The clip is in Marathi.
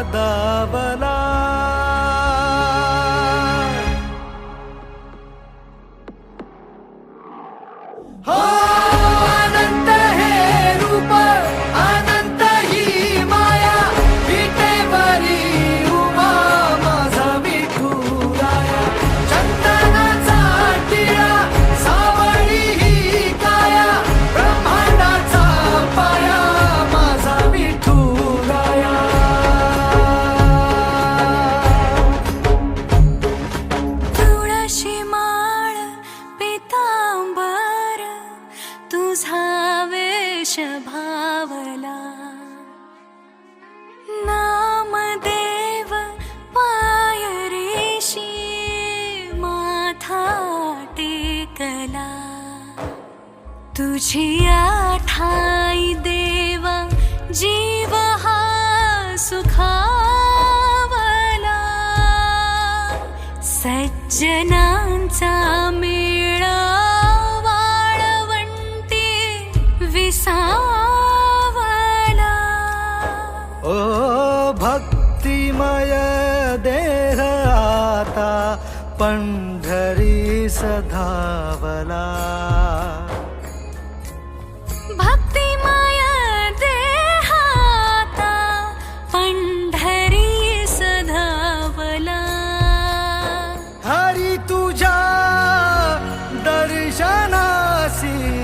नादावला तुझी आठाई देवा जीव हा सुखावला. सज्जनांचा मेळा वाळवंटी विसावला. ओ भक्तिमय देह आता पंढरी सधावला. see.